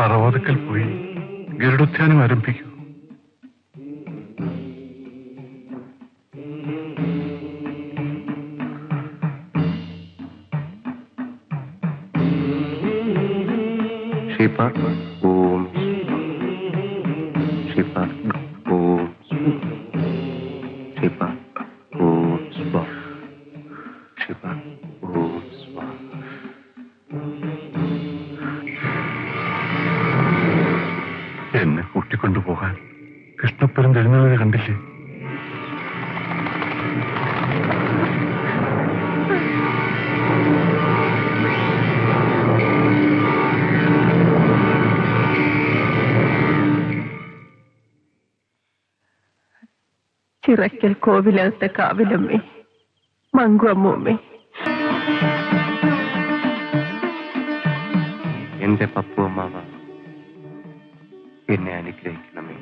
പറവോതക്കൽ പോയി ഗരുഡോദ്യാനം ആരംഭിക്കൂ. ഷിഫ ഓം. ഷിഫ ഓം. ഷിഫ ഓം. സ്വ എന്നെ കൂട്ടിക്കൊണ്ടുപോകാൻ കൃഷ്ണപ്പുരം തരുന്നത് കണ്ടില്ലേ? ചിറക്കൽ കോവിലകത്തെ കാവിലമ്മേ മങ്കു അമ്മൂമ്മേ. എന്റെ പപ്പു അമ്മാവ. എന്നെ അനുഗ്രഹിക്കണമേ.